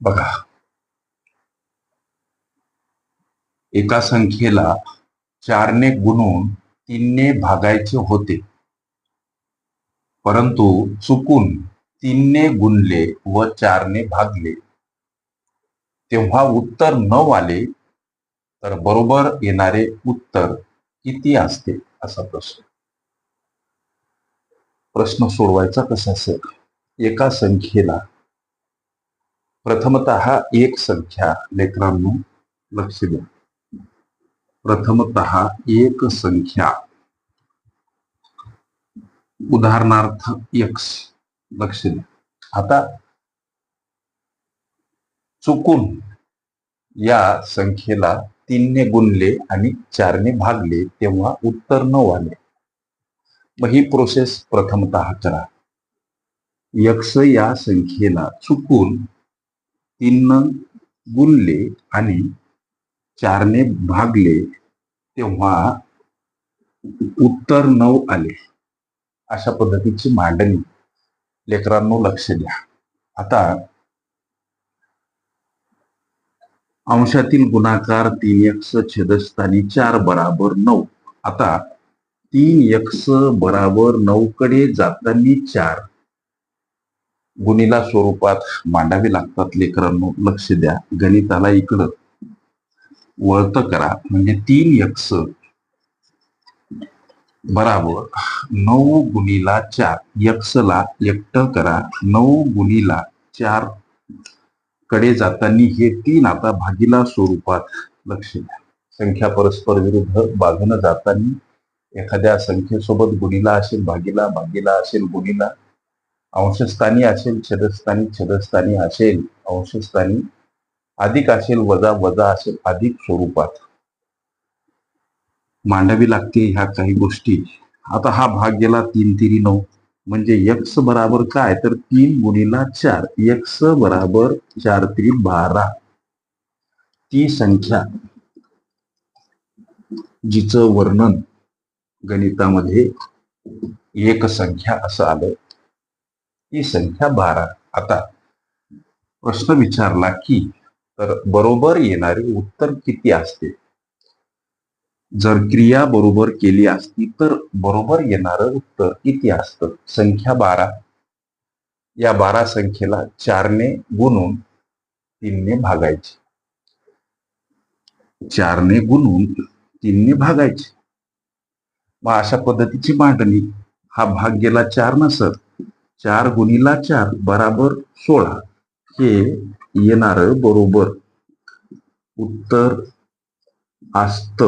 बघा. एका संख्येला चारने गुणून तीनने भागायचे होते. परंतु चुकून तीनने गुणले व चारने भागले. तेव्हा उत्तर न आले तर बरोबर येणारे उत्तर किती असते? असा प्रश्न. प्रश्न सोडवायचा कसा असेल? एका संख्येला प्रथमत एक संख्या लेकरांनो लक्ष द्या. प्रथमत एक संख्या. उदाहरणार्थ यक्ष लक्ष द्या. आता चुकून या संख्येला तीनने गुणले आणि चारने भागले तेव्हा उत्तर न आले. मग ही प्रोसेस प्रथमत करा. यक्ष या संख्येला चुकून तीन गुणले आणि चारने भागले तेव्हा उत्तर नऊ आले. अशा पद्धतीची मांडणी. लेकरांनो लक्ष द्या. आता अंशातील गुणाकार तीन एक्स छेदस्थानी चार बराबर नऊ. आता तीन एक्स बराबर नऊ कडे जातानी चार. गुणीला स्वरूपात मांडावे लागतात. लेकरांनो लक्ष द्या. गणिताला इकडं. वळत करा. म्हणजे तीन यक्ष. बराबर. नऊ गुणीला चार. यक्षला एकट करा. नऊ गुणीला चारकडे जाताना हे तीन आता भागीला स्वरूपात. लक्ष द्या. संख्या परस्पर विरुद्ध बाजून जातानी एखाद्या संख्येसोबत गुणीला असेल भागीला भागीला असेल गुणीला अंशस्थानी असेल छदस्थानी छदस्थानी असेल अंशस्थानी अधिक असेल वजा वजा असेल अधिक स्वरूपात. मांडावी लागते ह्या काही गोष्टी. आता हा भाग गेला तीन तिरी नऊ. म्हणजे यक्स बराबर काय? तर तीन गुणीला चार. यक्स बराबर चार त्री बारा. ती संख्या जिचं वर्णन गणितामध्ये एक संख्या असं आलं ही संख्या बारा. आता प्रश्न विचारला की तर बरोबर येणारे उत्तर किती असते? जर क्रिया बरोबर केली असती तर बरोबर येणारं उत्तर किती असतं? संख्या बारा. या बारा संख्येला चारने गुणून तीनने भागायचे. चारने गुणून तीनने भागायचे. मग अशा पद्धतीची मांडणी. हा भाग गेला चार नसत. चार गुणीला चार बराबर सोळा. हे येणार बरोबर उत्तर असत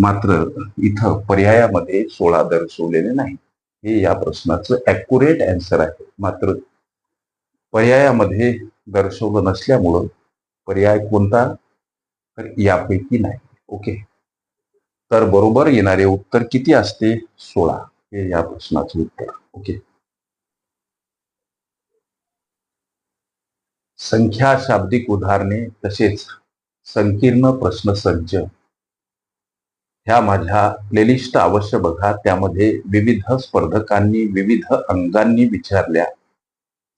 मात्र इथं पर्यायामध्ये सोळा दर्शवलेले नाही. हे या प्रश्नाचं अॅक्युरेट अँसर आहे. मात्र पर्यायामध्ये दर्शवलं नसल्यामुळं पर्याय कोणता? तर यापैकी नाही. ओके. तर बरोबर येणारे उत्तर किती असते? सोळा. हे या उत्तर. ओके. संख्या शाब्दिक उदाहरणे तसेच संकीर्ण प्रश्न संच ह्या माझ्या प्लेलिस्ट अवश्य बघा. त्यामध्ये विविध स्पर्धकांनी विविध अंगांनी विचारल्या.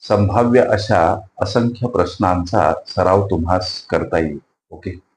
संभाव्य अशा असंख्य प्रश्नांचा सराव तुम्हास करता येईल. ओके.